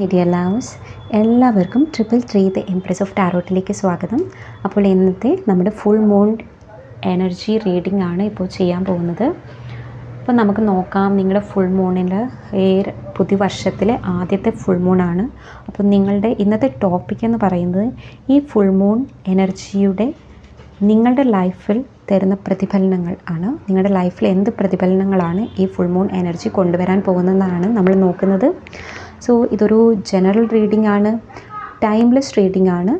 My dear loves എല്ലാവർക്കും triple three the empress of ടാരോട്ടിലേക്ക് സ്വാഗതം. അപ്പോൾ ഇന്നത്തെ നമ്മുടെ ഫുൾ മൂൺ എനർജി റീഡിംഗ് ആണ് ഇപ്പോൾ ചെയ്യാൻ പോകുന്നത്. അപ്പോൾ നമുക്ക് നോക്കാം നിങ്ങളുടെ ഫുൾ മൂണിൽ പുതിയ വർഷത്തിലെ ആദ്യത്തെ ഫുൾ മൂണാണ് അപ്പോൾ നിങ്ങളുടെ ഇന്നത്തെ ടോപ്പിക് എന്ന് പറയുന്നത് ഈ ഫുൾ മൂൺ എനർജിയുടെ നിങ്ങളുടെ ലൈഫിൽ തരുന്ന പ്രതിഫലനങ്ങൾ ആണ്. നിങ്ങളുടെ ലൈഫിൽ എന്ത് പ്രതിഫലനങ്ങളാണ് ഈ ഫുൾ മൂൺ എനർജി കൊണ്ടുവരാൻ പോകുന്നതെന്നാണ് നമ്മൾ നോക്കുന്നത്. സോ ഇതൊരു ജനറൽ റീഡിംഗ് ആണ്. ടൈംലെസ് റീഡിംഗ് ആണ്.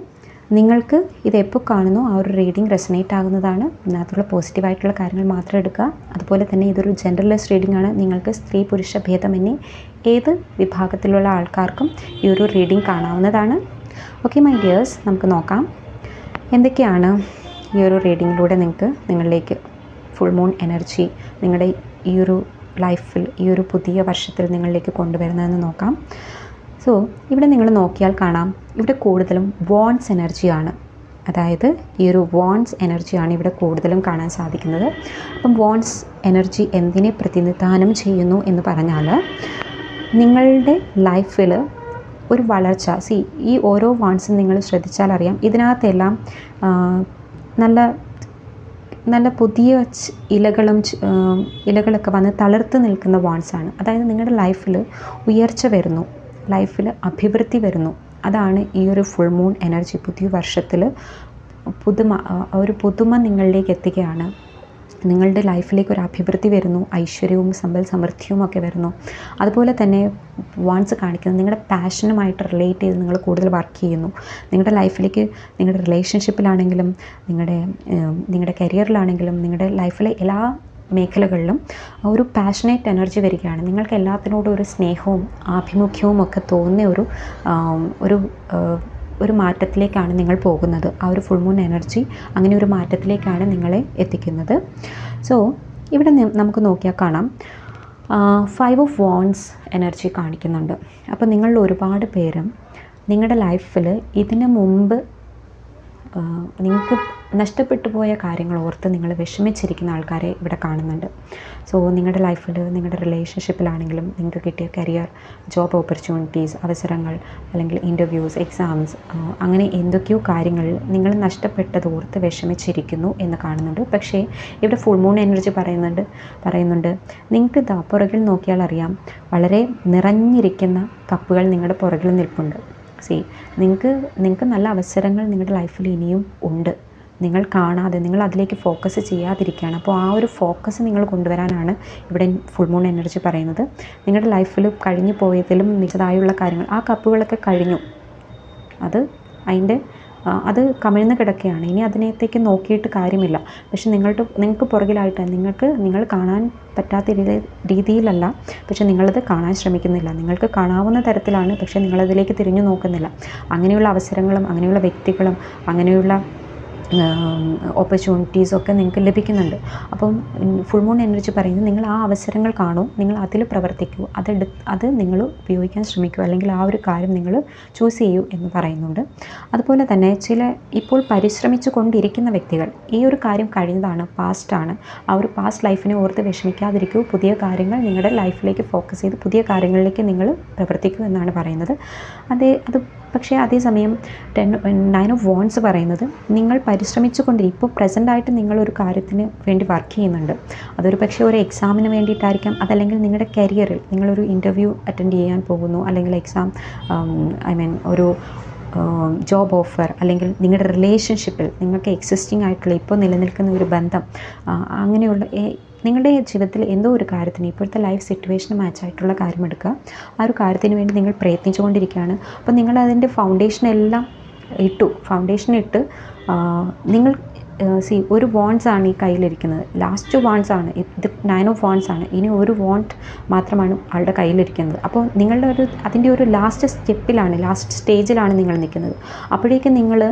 നിങ്ങൾക്ക് ഇത് എപ്പോൾ കാണുന്നോ ആ ഒരു റീഡിംഗ് റെസനേറ്റ് ആകുന്നതാണ്. ഇതിനകത്തുള്ള പോസിറ്റീവായിട്ടുള്ള കാര്യങ്ങൾ മാത്രം എടുക്കുക. അതുപോലെ തന്നെ ഇതൊരു ജനറലൈസ് റീഡിംഗ് ആണ്. നിങ്ങൾക്ക് സ്ത്രീ പുരുഷ ഭേദമന്യേ ഏത് വിഭാഗത്തിലുള്ള ആൾക്കാർക്കും ഈ ഒരു റീഡിംഗ് കാണാവുന്നതാണ്. ഓക്കെ മൈ ഡിയേഴ്സ് നമുക്ക് നോക്കാം. എന്തൊക്കെയാണ് ഈ ഒരു റീഡിങ്ങിലൂടെ നിങ്ങൾക്ക് നിങ്ങളിലേക്ക് ഫുൾ മൂൺ എനർജി നിങ്ങളുടെ ഈ ഒരു ലൈഫിൽ ഈ ഒരു പുതിയ വർഷത്തിൽ നിങ്ങളിലേക്ക് കൊണ്ടുവരുന്നതെന്ന് നോക്കാം. സോ ഇവിടെ നിങ്ങൾ നോക്കിയാൽ കാണാം ഇവിടെ കൂടുതലും വോൺസ് എനർജിയാണ് അതായത് ഈ ഒരു വോൺസ് എനർജിയാണ് ഇവിടെ കൂടുതലും കാണാൻ സാധിക്കുന്നത്. അപ്പം വോൺസ് എനർജി എന്തിനെ പ്രതിനിധാനം ചെയ്യുന്നു എന്ന് പറഞ്ഞാൽ നിങ്ങളുടെ ലൈഫിൽ ഒരു വളർച്ച സി ഈ ഓരോ വാൺസും നിങ്ങൾ ശ്രദ്ധിച്ചാൽ അറിയാം. ഇതിനകത്തെല്ലാം നല്ല നല്ല പുതിയ ഇലകളും ഇലകളൊക്കെ വന്ന് തളിർത്ത് നിൽക്കുന്ന വാൺസ് ആണ്. അതായത് നിങ്ങളുടെ ലൈഫിൽ ഉയർച്ച വരുന്നു. ലൈഫിൽ അഭിവൃദ്ധി വരുന്നു. അതാണ് ഈ ഒരു ഫുൾ മൂൺ എനർജി പുതിയ വർഷത്തിൽ പുതുമ ഒരു പുതുമ നിങ്ങളിലേക്ക് എത്തുകയാണ്. നിങ്ങളുടെ ലൈഫിലേക്ക് ഒരു അഭിവൃദ്ധി വരുന്നു ഐശ്വര്യവും സമ്പൽ സമൃദ്ധിയും ഒക്കെ വരുന്നു. അതുപോലെ തന്നെ വാൺസ് കാണിക്കുന്നത് നിങ്ങളുടെ പാഷനുമായിട്ട് റിലേറ്റ് ചെയ്ത് നിങ്ങൾ കൂടുതൽ വർക്ക് ചെയ്യുന്നു. നിങ്ങളുടെ ലൈഫിലേക്ക് നിങ്ങളുടെ റിലേഷൻഷിപ്പിലാണെങ്കിലും നിങ്ങളുടെ നിങ്ങളുടെ കരിയറിലാണെങ്കിലും നിങ്ങളുടെ ലൈഫിലെ എല്ലാ മേഖലകളിലും ഒരു പാഷനേറ്റ് എനർജി വരികയാണ്. നിങ്ങൾക്ക് എല്ലാത്തിനോടും ഒരു സ്നേഹവും ആഭിമുഖ്യവും ഒക്കെ തോന്നിയ ഒരു ഒരു ഒരു മാറ്റത്തിലേക്കാണ് നിങ്ങൾ പോകുന്നത്. ആ ഒരു ഫുൾ മൂൺ എനർജി അങ്ങനെ ഒരു മാറ്റത്തിലേക്കാണ് നിങ്ങളെ എത്തിക്കുന്നത്. സോ ഇവിടെ നമുക്ക് നോക്കിയാൽ കാണാം. ഫൈവ് ഓഫ് വോൺസ് എനർജി കാണിക്കുന്നുണ്ട്. അപ്പോൾ നിങ്ങളിൽ ഒരുപാട് പേരും നിങ്ങളുടെ ലൈഫിൽ ഇതിനു മുമ്പ് നിങ്ങൾക്ക് നഷ്ടപ്പെട്ടു പോയ കാര്യങ്ങൾ ഓർത്ത് നിങ്ങൾ വിഷമിച്ചിരിക്കുന്ന ആൾക്കാരെ ഇവിടെ കാണുന്നുണ്ട്. സോ നിങ്ങളുടെ ലൈഫിൽ നിങ്ങളുടെ റിലേഷൻഷിപ്പിലാണെങ്കിലും നിങ്ങൾക്ക് കിട്ടിയ കരിയർ ജോബ് ഓപ്പർച്യൂണിറ്റീസ് അവസരങ്ങൾ അല്ലെങ്കിൽ ഇന്റർവ്യൂസ് എക്സാംസ് അങ്ങനെ എന്തൊക്കെയോ കാര്യങ്ങൾ നിങ്ങൾ നഷ്ടപ്പെട്ടത് ഓർത്ത് വിഷമിച്ചിരിക്കുന്നു എന്ന് കാണുന്നുണ്ട്. പക്ഷേ ഇവിടെ ഫുൾ മൂൺ എനർജി പറയുന്നുണ്ട്. പറയുന്നുണ്ട് നിങ്ങൾക്ക് ഇതാ പുറകിൽ നോക്കിയാൽ അറിയാം വളരെ നിറഞ്ഞിരിക്കുന്ന കപ്പുകൾ നിങ്ങളുടെ പുറകിൽ നിൽപ്പുണ്ട്. സി നിങ്ങൾക്ക് നിങ്ങൾക്ക് നല്ല അവസരങ്ങൾ നിങ്ങളുടെ ലൈഫിൽ ഇനിയും ഉണ്ട്. നിങ്ങൾ കാണാതെ നിങ്ങൾ അതിലേക്ക് ഫോക്കസ് ചെയ്യാതിരിക്കുകയാണ്. അപ്പോൾ ആ ഒരു ഫോക്കസ് നിങ്ങൾ കൊണ്ടുവരാനാണ് ഇവിടെ ഫുൾ മൂൺ എനർജി പറയുന്നത്. നിങ്ങളുടെ ലൈഫിൽ കഴിഞ്ഞു പോയതിലും മികച്ചതായുള്ള കാര്യങ്ങൾ ആ കപ്പുകളൊക്കെ കഴിഞ്ഞു. അത് അതിന്റെ അത് കമിഴ്ന്ന് കിടക്കുകയാണ്. ഇനി അതിനകത്തേക്ക് നോക്കിയിട്ട് കാര്യമില്ല. പക്ഷെ നിങ്ങളുടെ നിങ്ങൾക്ക് പുറകിലായിട്ട് നിങ്ങൾക്ക് നിങ്ങൾ കാണാൻ പറ്റാത്ത രീതിയിലല്ല. പക്ഷെ നിങ്ങളത് കാണാൻ ശ്രമിക്കുന്നില്ല. നിങ്ങൾക്ക് കാണാവുന്ന തരത്തിലാണ് പക്ഷെ നിങ്ങളതിലേക്ക് തിരിഞ്ഞു നോക്കുന്നില്ല. അങ്ങനെയുള്ള അവസരങ്ങളും അങ്ങനെയുള്ള വ്യക്തികളും അങ്ങനെയുള്ള ഓപ്പർച്യൂണിറ്റീസൊക്കെ നിങ്ങൾക്ക് ലഭിക്കുന്നുണ്ട്. അപ്പം ഫുൾ മൂൺ എനർജി പറയുന്നത് നിങ്ങൾ ആ അവസരങ്ങൾ കാണൂ നിങ്ങൾ അതിൽ പ്രവർത്തിക്കൂ അതെടു അത് നിങ്ങൾ ഉപയോഗിക്കാൻ ശ്രമിക്കൂ അല്ലെങ്കിൽ ആ ഒരു കാര്യം നിങ്ങൾ ചൂസ് ചെയ്യൂ എന്ന് പറയുന്നുണ്ട്. അതുപോലെ തന്നെ ചില ഇപ്പോൾ പരിശ്രമിച്ചു കൊണ്ടിരിക്കുന്ന വ്യക്തികൾ ഈ ഒരു കാര്യം കഴിഞ്ഞതാണ് പാസ്റ്റാണ് ആ ഒരു പാസ്റ്റ് ലൈഫിനെ ഓർത്ത് വിഷമിക്കാതിരിക്കൂ പുതിയ കാര്യങ്ങൾ നിങ്ങളുടെ ലൈഫിലേക്ക് ഫോക്കസ് ചെയ്ത് പുതിയ കാര്യങ്ങളിലേക്ക് നിങ്ങൾ പ്രവർത്തിക്കൂ എന്നാണ് പറയുന്നത്. അതേ അത് പക്ഷേ അതേസമയം ടെൻ നയൻ ഓഫ് വോൺസ് പറയുന്നത് നിങ്ങൾ പരിശ്രമിച്ചു കൊണ്ടിരിക്കും ഇപ്പോൾ പ്രസന്റായിട്ട് നിങ്ങളൊരു കാര്യത്തിന് വേണ്ടി വർക്ക് ചെയ്യുന്നുണ്ട്. അതൊരു പക്ഷേ ഒരു എക്സാമിന് വേണ്ടിയിട്ടായിരിക്കാം. അതല്ലെങ്കിൽ നിങ്ങളുടെ കരിയറിൽ നിങ്ങളൊരു ഇന്റർവ്യൂ അറ്റൻഡ് ചെയ്യാൻ പോകുന്നു. അല്ലെങ്കിൽ എക്സാം ഐ മീൻ ഒരു ജോബ് ഓഫർ അല്ലെങ്കിൽ നിങ്ങളുടെ റിലേഷൻഷിപ്പിൽ നിങ്ങൾക്ക് എക്സിസ്റ്റിംഗ് ആയിട്ടുള്ള ഇപ്പോൾ നിലനിൽക്കുന്ന ഒരു ബന്ധം അങ്ങനെയുള്ള നിങ്ങളുടെ ജീവിതത്തിൽ എന്തോ ഒരു കാര്യത്തിന് ഇപ്പോഴത്തെ ലൈഫ് സിറ്റുവേഷന് മാച്ചായിട്ടുള്ള കാര്യം എടുക്കുക. ആ ഒരു കാര്യത്തിന് വേണ്ടി നിങ്ങൾ പ്രയത്നിച്ചുകൊണ്ടിരിക്കുകയാണ്. അപ്പോൾ നിങ്ങൾ അതിന്റെ ഫൗണ്ടേഷൻ എല്ലാം ഇട്ടു. ഫൗണ്ടേഷൻ ഇട്ട് നിങ്ങൾ സി ഒരു വോൺസ് ആണ് ഈ കയ്യിലിരിക്കുന്നത്. ലാസ്റ്റ് വോൺസ് ആണ്. ഇത് നയൻ ഓഫ് വോൺസ് ആണ്. ഇനി ഒരു വോണ്ട് മാത്രമാണ് ആളുടെ കയ്യിലിരിക്കുന്നത്. അപ്പോൾ നിങ്ങളുടെ ഒരു അതിന്റെ ഒരു ലാസ്റ്റ് സ്റ്റെപ്പിലാണ് ലാസ്റ്റ് സ്റ്റേജിലാണ് നിങ്ങൾ നിൽക്കുന്നത്. അപ്പോഴേക്കും നിങ്ങൾ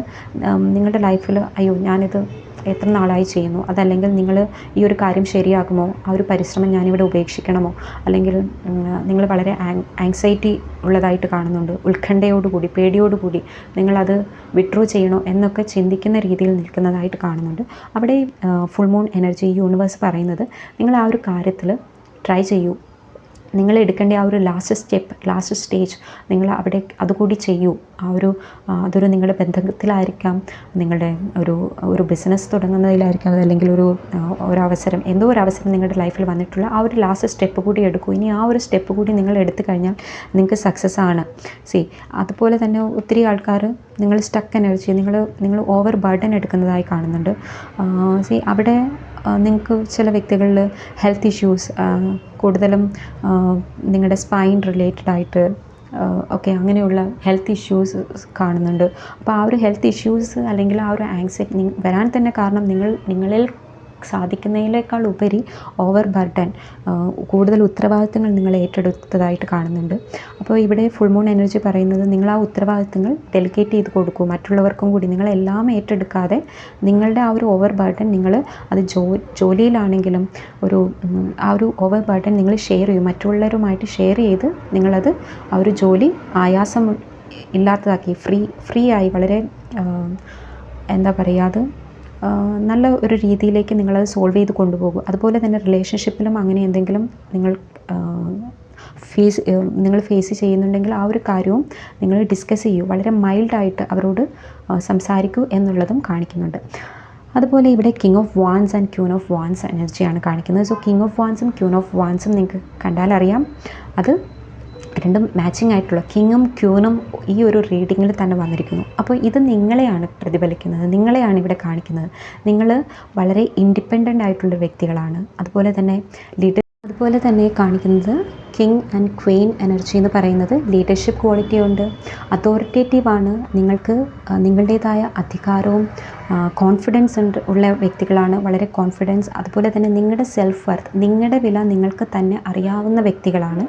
നിങ്ങളുടെ ലൈഫിൽ അയ്യോ ഞാനിത് എത്ര നാളായി ചെയ്യുന്നു? അതല്ലെങ്കിൽ നിങ്ങൾ ഈ ഒരു കാര്യം ശരിയാകുമോ ആ ഒരു പരിശ്രമം ഞാനിവിടെ ഉപേക്ഷിക്കണമോ? അല്ലെങ്കിൽ നിങ്ങൾ വളരെ ആങ്സൈറ്റി ഉള്ളതായിട്ട് കാണുന്നുണ്ട്. ഉത്കണ്ഠയോടുകൂടി പേടിയോടുകൂടി നിങ്ങളത് വിഡ്രോ ചെയ്യണോ എന്നൊക്കെ ചിന്തിക്കുന്ന രീതിയിൽ നിൽക്കുന്നതായിട്ട് കാണുന്നുണ്ട്. അവിടെ ഫുൾ മൂൺ എനർജി യൂണിവേഴ്സ് പറയുന്നത് നിങ്ങൾ ആ ഒരു കാര്യത്തിൽ ട്രൈ ചെയ്യൂ. നിങ്ങൾ എടുക്കേണ്ട ആ ഒരു ലാസ്റ്റ് സ്റ്റെപ്പ് ലാസ്റ്റ് സ്റ്റേജ് നിങ്ങൾ അവിടെ അതുകൂടി ചെയ്യൂ. ആ ഒരു അതൊരു നിങ്ങളുടെ ബന്ധത്തിലായിരിക്കാം. നിങ്ങളുടെ ഒരു ഒരു ബിസിനസ് തുടങ്ങുന്നതിലായിരിക്കാം. അല്ലെങ്കിൽ ഒരു ഒരു അവസരം എന്തോ ഒരു അവസരം നിങ്ങളുടെ ലൈഫിൽ വന്നിട്ടുള്ള ആ ഒരു ലാസ്റ്റ് സ്റ്റെപ്പ് കൂടി എടുക്കൂ. ഇനി ആ ഒരു സ്റ്റെപ്പ് കൂടി നിങ്ങൾ എടുത്തു കഴിഞ്ഞാൽ നിങ്ങൾക്ക് സക്സസ് ആണ്. സി അതുപോലെ തന്നെ ഒത്തിരി ആൾക്കാർ നിങ്ങൾ സ്റ്റക്ക് എനർജി നിങ്ങൾ നിങ്ങൾ ഓവർ ബർഡൻ എടുക്കുന്നതായി കാണുന്നുണ്ട്. സി അവിടെ നിങ്ങൾക്ക് ചില വ്യക്തികളിൽ ഹെൽത്ത് ഇഷ്യൂസ് കൂടുതലും നിങ്ങളുടെ സ്പൈൻ റിലേറ്റഡ് ആയിട്ട് ഓക്കെ അങ്ങനെയുള്ള ഹെൽത്ത് ഇഷ്യൂസ് കാണുന്നുണ്ട്. അപ്പോൾ ആ ഒരു ഹെൽത്ത് ഇഷ്യൂസ് അല്ലെങ്കിൽ ആ ഒരു ആങ്സൈറ്റി വരാൻ തന്നെ കാരണം നിങ്ങൾ നിങ്ങളിൽ സാധിക്കുന്നതിനേക്കാൾ ഉപരി ഓവർ ബർഡൻ കൂടുതൽ ഉത്തരവാദിത്തങ്ങൾ നിങ്ങൾ ഏറ്റെടുത്തതായിട്ട് കാണുന്നുണ്ട്. അപ്പോൾ ഇവിടെ ഫുൾ മൂൺ എനർജി പറയുന്നത് നിങ്ങൾ ആ ഉത്തരവാദിത്തങ്ങൾ ഡെലിഗേറ്റ് ചെയ്ത് കൊടുക്കൂ. മറ്റുള്ളവർക്കും കൂടി നിങ്ങളെല്ലാം ഏറ്റെടുക്കാതെ നിങ്ങളുടെ ആ ഒരു ഓവർ ബർഡൻ നിങ്ങൾ അത് ജോ ജോലിയിലാണെങ്കിലും ഒരു ആ ഒരു ഓവർ ബർഡൻ നിങ്ങൾ ഷെയർ ചെയ്യും. മറ്റുള്ളവരുമായിട്ട് ഷെയർ ചെയ്ത് നിങ്ങളത് ആ ഒരു ജോലി ആയാസം ഇല്ലാത്തതാക്കി ഫ്രീ ഫ്രീ ആയി വളരെ എന്താ പറയുക അത് നല്ല ഒരു രീതിയിലേക്ക് നിങ്ങളത് സോൾവ് ചെയ്ത് കൊണ്ടുപോകും. അതുപോലെ തന്നെ റിലേഷൻഷിപ്പിലും അങ്ങനെ എന്തെങ്കിലും നിങ്ങൾ ഫേസ് നിങ്ങൾ ഫേസ് ചെയ്യുന്നുണ്ടെങ്കിൽ ആ ഒരു കാര്യവും നിങ്ങൾ ഡിസ്കസ് ചെയ്യൂ. വളരെ മൈൽഡായിട്ട് അവരോട് സംസാരിക്കൂ എന്നുള്ളതും കാണിക്കുന്നുണ്ട്. അതുപോലെ ഇവിടെ king of wands and queen of wands എനർജിയാണ് കാണിക്കുന്നത്. സോ കിങ് ഓഫ് വാൻസും ക്യൂൺ ഓഫ് വാൻസും നിങ്ങൾക്ക് കണ്ടാലറിയാം അത് രണ്ടും മാച്ചിങ് ആയിട്ടുള്ള കിങ്ങും ക്യൂനും ഈ ഒരു റീഡിങ്ങിൽ തന്നെ വന്നിരിക്കുന്നു. അപ്പോൾ ഇത് നിങ്ങളെയാണ് പ്രതിഫലിക്കുന്നത്. നിങ്ങളെയാണ് ഇവിടെ കാണിക്കുന്നത്. നിങ്ങൾ വളരെ ഇൻഡിപെൻഡന്റ് ആയിട്ടുള്ള വ്യക്തികളാണ്. അതുപോലെ തന്നെ ലീഡർ അതുപോലെ തന്നെ കാണിക്കുന്നത് കിങ് ആൻഡ് ക്വീൻ എനർജി എന്ന് പറയുന്നത് ലീഡർഷിപ്പ് ക്വാളിറ്റി ഉണ്ട്. അതോറിറ്റേറ്റീവ് ആണ്. നിങ്ങൾക്ക് നിങ്ങളുടേതായ അധികാരവും കോൺഫിഡൻസ് ഉണ്ട് ഉള്ള വ്യക്തികളാണ്. വളരെ കോൺഫിഡൻസ് അതുപോലെ തന്നെ നിങ്ങളുടെ സെൽഫ് വർത്ത് നിങ്ങളുടെ വില നിങ്ങൾക്ക് തന്നെ അറിയാവുന്ന വ്യക്തികളാണ്.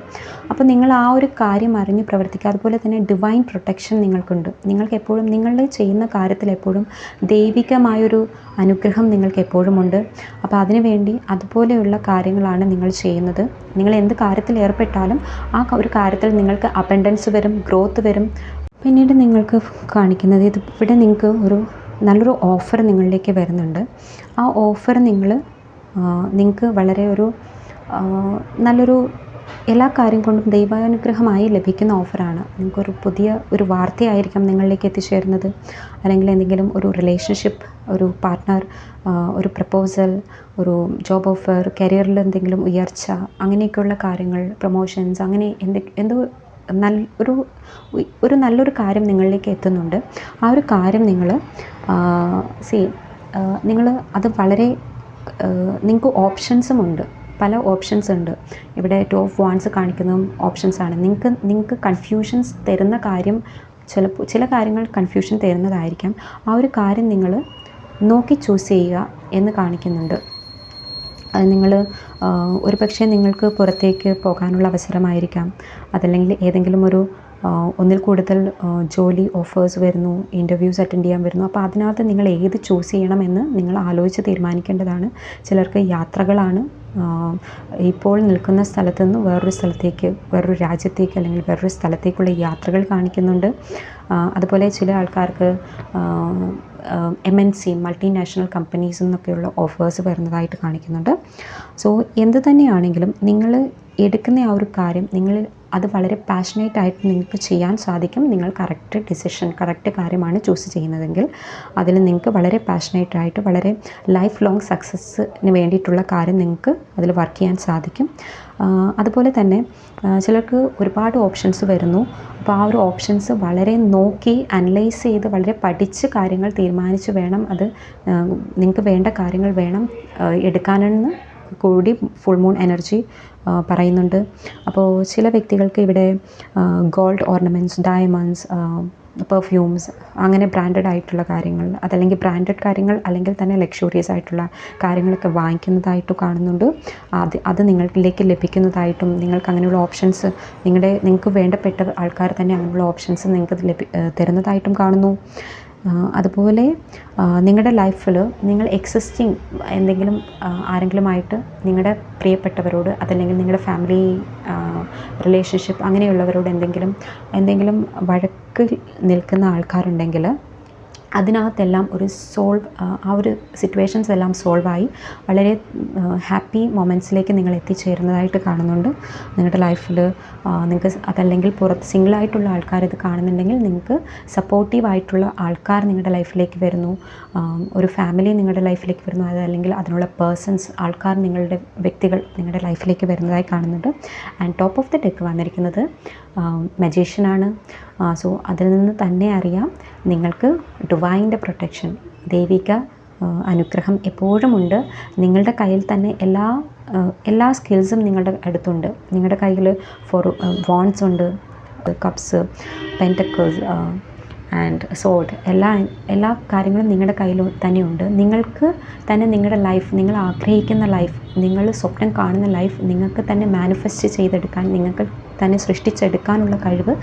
അപ്പോൾ നിങ്ങൾ ആ ഒരു കാര്യം അറിഞ്ഞ് പ്രവർത്തിക്കുക. അതുപോലെ തന്നെ ഡിവൈൻ പ്രൊട്ടക്ഷൻ നിങ്ങൾക്കുണ്ട്. നിങ്ങൾക്ക് എപ്പോഴും നിങ്ങൾ ചെയ്യുന്ന കാര്യത്തിൽ എപ്പോഴും ദൈവികമായൊരു അനുഗ്രഹം നിങ്ങൾക്ക് എപ്പോഴും ഉണ്ട്. അപ്പോൾ അതിനുവേണ്ടി അതുപോലെയുള്ള കാര്യങ്ങളാണ് നിങ്ങൾ ചെയ്യുന്നത്. നിങ്ങൾ എന്ത് കാര്യത്തിൽ ഏർപ്പെട്ടാലും ആ ഒരു കാര്യത്തിൽ നിങ്ങൾക്ക് അബൻഡൻസ് വരും ഗ്രോത്ത് വരും. പിന്നീട് നിങ്ങൾക്ക് കാണിക്കുന്നത് ഇത് ഇവിടെ നിങ്ങൾക്ക് ഒരു നല്ലൊരു ഓഫർ നിങ്ങളിലേക്ക് വരുന്നുണ്ട്. ആ ഓഫർ നിങ്ങൾ നിങ്ങൾക്ക് വളരെ ഒരു നല്ലൊരു എല്ലാ കാര്യം കൊണ്ടും ദൈവാനുഗ്രഹമായി ലഭിക്കുന്ന ഓഫറാണ്. നിങ്ങൾക്കൊരു പുതിയ ഒരു വാർത്തയായിരിക്കാം നിങ്ങളിലേക്ക് എത്തിച്ചേരുന്നത്. അല്ലെങ്കിൽ എന്തെങ്കിലും ഒരു റിലേഷൻഷിപ്പ് ഒരു പാർട്ട്ണർ ഒരു പ്രപ്പോസൽ ഒരു ജോബ് ഓഫർ കരിയറിൽ എന്തെങ്കിലും ഉയർച്ച അങ്ങനെയൊക്കെയുള്ള കാര്യങ്ങൾ പ്രൊമോഷൻസ് അങ്ങനെ എന്ത് എന്തോ നല്ല ഒരു ഒരു നല്ലൊരു കാര്യം നിങ്ങളിലേക്ക് എത്തുന്നുണ്ട്. ആ ഒരു കാര്യം നിങ്ങൾ സി നിങ്ങൾ അത് വളരെ നിങ്ങൾക്ക് ഓപ്ഷൻസും ഉണ്ട് പല ഓപ്ഷൻസ് ഉണ്ട് ഇവിടെ ടു ഓഫ് വാൺസ് കാണിക്കുന്നതും ഓപ്ഷൻസാണ്. നിങ്ങൾക്ക് നിങ്ങൾക്ക് കൺഫ്യൂഷൻസ് തരുന്ന കാര്യം ചിലപ്പോൾ ചില കാര്യങ്ങൾ കൺഫ്യൂഷൻ തരുന്നതായിരിക്കാം. ആ ഒരു കാര്യം നിങ്ങൾ നോക്കി ചൂസ് ചെയ്യുക എന്ന് കാണിക്കുന്നുണ്ട്. നിങ്ങൾ ഒരു പക്ഷേ നിങ്ങൾക്ക് പുറത്തേക്ക് പോകാനുള്ള അവസരമായിരിക്കാം. അതല്ലെങ്കിൽ ഏതെങ്കിലും ഒരു ഒന്നിൽ കൂടുതൽ ജോലി ഓഫേഴ്സ് വരുന്നു ഇന്റർവ്യൂസ് അറ്റൻഡ് ചെയ്യാൻ വരുന്നു. അപ്പോൾ അതിനകത്ത് നിങ്ങൾ ഏത് ചൂസ് ചെയ്യണമെന്ന് നിങ്ങൾ ആലോചിച്ച് തീരുമാനിക്കേണ്ടതാണ്. ചിലർക്ക് യാത്രകളാണ് ഇപ്പോൾ നിൽക്കുന്ന സ്ഥലത്തു നിന്ന് വേറൊരു സ്ഥലത്തേക്ക് വേറൊരു രാജ്യത്തേക്ക് അല്ലെങ്കിൽ വേറൊരു സ്ഥലത്തേക്കുള്ള യാത്രകൾ കാണിക്കുന്നുണ്ട്. അതുപോലെ ചില ആൾക്കാർക്ക് M N C multinational companies എന്നൊക്കെയുള്ള ഓഫേഴ്സ് വരുന്നതായിട്ട് കാണിക്കുന്നുണ്ട്. സോ എന്ത് തന്നെയാണെങ്കിലും നിങ്ങൾ എടുക്കുന്ന ആ ഒരു കാര്യം നിങ്ങൾ അത് വളരെ പാഷനേറ്റ് ആയിട്ട് നിങ്ങൾക്ക് ചെയ്യാൻ സാധിക്കും. നിങ്ങൾ കറക്റ്റ് ഡിസിഷൻ കറക്റ്റ് കാര്യമാണ് ചൂസ് ചെയ്യുന്നതെങ്കിൽ അതിൽ നിങ്ങൾക്ക് വളരെ പാഷനേറ്റ് ആയിട്ട് വളരെ ലൈഫ് ലോങ് സക്സസ്സിന് വേണ്ടിയിട്ടുള്ള കാര്യം നിങ്ങൾക്ക് അതിൽ വർക്ക് ചെയ്യാൻ സാധിക്കും. അതുപോലെ തന്നെ ചിലർക്ക് ഒരുപാട് ഓപ്ഷൻസ് വരുന്നു. അപ്പോൾ ആ ഒരു ഓപ്ഷൻസ് വളരെ നോക്കി അനലൈസ് ചെയ്ത് വളരെ പഠിച്ച് കാര്യങ്ങൾ തീരുമാനിച്ച് വേണം അത് നിങ്ങൾക്ക് വേണ്ട കാര്യങ്ങൾ വേണം എടുക്കാനെന്ന് കൂടി ഫുൾ മൂൺ എനർജി പറയുന്നുണ്ട്. അപ്പോൾ ചില വ്യക്തികൾക്ക് ഇവിടെ ഗോൾഡ് ഓർണമെന്റ്സ് ഡയമണ്ട്സ് പെർഫ്യൂംസ് അങ്ങനെ ബ്രാൻഡഡ് ആയിട്ടുള്ള കാര്യങ്ങൾ അതല്ലെങ്കിൽ ബ്രാൻഡഡ് കാര്യങ്ങൾ അല്ലെങ്കിൽ തന്നെ ലക്ഷൂറിയസ് ആയിട്ടുള്ള കാര്യങ്ങളൊക്കെ വാങ്ങിക്കുന്നതായിട്ട് കാണുന്നുണ്ട്. അത് അത് നിങ്ങളിലേക്ക് ലഭിക്കുന്നതായിട്ടും നിങ്ങൾക്ക് അങ്ങനെയുള്ള ഓപ്ഷൻസ് നിങ്ങളുടെ നിങ്ങൾക്ക് വേണ്ടപ്പെട്ട ആൾക്കാർ തന്നെ അങ്ങനെയുള്ള ഓപ്ഷൻസ് നിങ്ങൾക്ക് ലഭി തരുന്നതായിട്ടും കാണുന്നു. അതുപോലെ നിങ്ങളുടെ ലൈഫിൽ നിങ്ങൾ എക്സിസ്റ്റിംഗ് എന്തെങ്കിലും ആരെങ്കിലുമായിട്ട് നിങ്ങളുടെ പ്രിയപ്പെട്ടവരോട് അതല്ലെങ്കിൽ നിങ്ങളുടെ ഫാമിലി റിലേഷൻഷിപ്പ് അങ്ങനെയുള്ളവരോട് എന്തെങ്കിലും എന്തെങ്കിലും വഴക്കിൽ നിൽക്കുന്ന ആൾക്കാരുണ്ടെങ്കിൽ അതിനകത്തെല്ലാം ഒരു സോൾവ് ആ ഒരു സിറ്റുവേഷൻസ് എല്ലാം സോൾവായി വളരെ ഹാപ്പി മൊമെന്റ്സിലേക്ക് നിങ്ങൾ എത്തിച്ചേരുന്നതായിട്ട് കാണുന്നുണ്ട്. നിങ്ങളുടെ ലൈഫിൽ നിങ്ങൾക്ക് അതല്ലെങ്കിൽ പുറത്ത് സിംഗിളായിട്ടുള്ള ആൾക്കാർ ഇത് കാണുന്നുണ്ടെങ്കിൽ നിങ്ങൾക്ക് സപ്പോർട്ടീവായിട്ടുള്ള ആൾക്കാർ നിങ്ങളുടെ ലൈഫിലേക്ക് വരുന്നു. ഒരു ഫാമിലി നിങ്ങളുടെ ലൈഫിലേക്ക് വരുന്നു. അതല്ലെങ്കിൽ അതിനുള്ള പേഴ്സൺസ് ആൾക്കാർ നിങ്ങളുടെ വ്യക്തികൾ നിങ്ങളുടെ ലൈഫിലേക്ക് വരുന്നതായി കാണുന്നുണ്ട്. And top of the deck വന്നിരിക്കുന്നത് മജീഷ്യനാണ് സോ അതിൽ നിന്ന് തന്നെ അറിയാം നിങ്ങൾക്ക് ഡിവൈന്റെ പ്രൊട്ടക്ഷൻ ദൈവിക അനുഗ്രഹം എപ്പോഴുമുണ്ട്. നിങ്ങളുടെ കയ്യിൽ തന്നെ എല്ലാ എല്ലാ സ്കിൽസും നിങ്ങളുടെ അടുത്തുണ്ട്. നിങ്ങളുടെ കയ്യിൽ ഫോർ വോൺസ് ഉണ്ട്. കപ്സ് പെന്റക്കേഴ്സ് ആൻഡ് സോഡ് എല്ലാ എല്ലാ കാര്യങ്ങളും നിങ്ങളുടെ കയ്യിൽ തന്നെയുണ്ട്. നിങ്ങൾക്ക് തന്നെ നിങ്ങളുടെ ലൈഫ് നിങ്ങൾ ആഗ്രഹിക്കുന്ന ലൈഫ് നിങ്ങൾ സ്വപ്നം കാണുന്ന ലൈഫ് നിങ്ങൾക്ക് തന്നെ മാനിഫെസ്റ്റ് ചെയ്തെടുക്കാൻ നിങ്ങൾക്ക് തന്നെ സൃഷ്ടിച്ചെടുക്കാനുള്ള കഴിവ്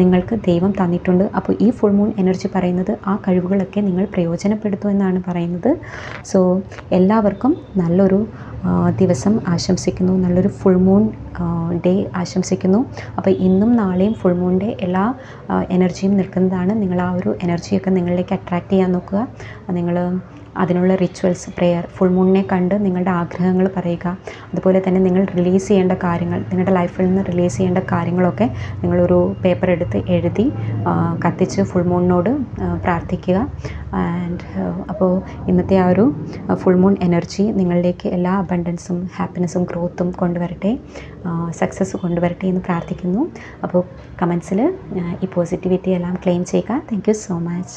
നിങ്ങൾക്ക് ദൈവം തന്നിട്ടുണ്ട്. അപ്പോൾ ഈ ഫുൾ മൂൺ എനർജി പറയുന്നത് ആ കഴിവുകളൊക്കെ നിങ്ങൾ പ്രയോജനപ്പെടുത്തുമെന്നാണ് പറയുന്നത്. സോ എല്ലാവർക്കും നല്ലൊരു ദിവസം ആശംസിക്കുന്നു. നല്ലൊരു ഫുൾ മൂൺ ഡേ ആശംസിക്കുന്നു. അപ്പോൾ ഇന്നും നാളെയും ഫുൾ മൂൺ ഡേ എല്ലാ എനർജിയും നിൽക്കുന്നതാണ്. നിങ്ങൾ ആ ഒരു എനർജിയൊക്കെ നിങ്ങളിലേക്ക് അട്രാക്റ്റ് ചെയ്യാൻ നോക്കുക. നിങ്ങൾ അതിനുള്ള റിച്വൽസ് പ്രെയർ ഫുൾ മൂണിനെ കണ്ട് നിങ്ങളുടെ ആഗ്രഹങ്ങൾ പറയുക. അതുപോലെ തന്നെ നിങ്ങൾ റിലീസ് ചെയ്യേണ്ട കാര്യങ്ങൾ നിങ്ങളുടെ ലൈഫിൽ നിന്ന് റിലീസ് ചെയ്യേണ്ട കാര്യങ്ങളൊക്കെ നിങ്ങളൊരു പേപ്പർ എടുത്ത് എഴുതി കത്തിച്ച് ഫുൾ മൂണിനോട് പ്രാർത്ഥിക്കുക. ആൻഡ് അപ്പോൾ ഇന്നത്തെ ആ ഒരു ഫുൾ മൂൺ എനർജി നിങ്ങളിലേക്ക് എല്ലാ അബണ്ടൻസും ഹാപ്പിനെസ്സും ഗ്രോത്തും കൊണ്ടുവരട്ടെ. സക്സസ് കൊണ്ടുവരട്ടെ എന്ന് പ്രാർത്ഥിക്കുന്നു. അപ്പോൾ കമൻസിൽ ഈ പോസിറ്റിവിറ്റി എല്ലാം ക്ലെയിം ചെയ്യുക. Thank so much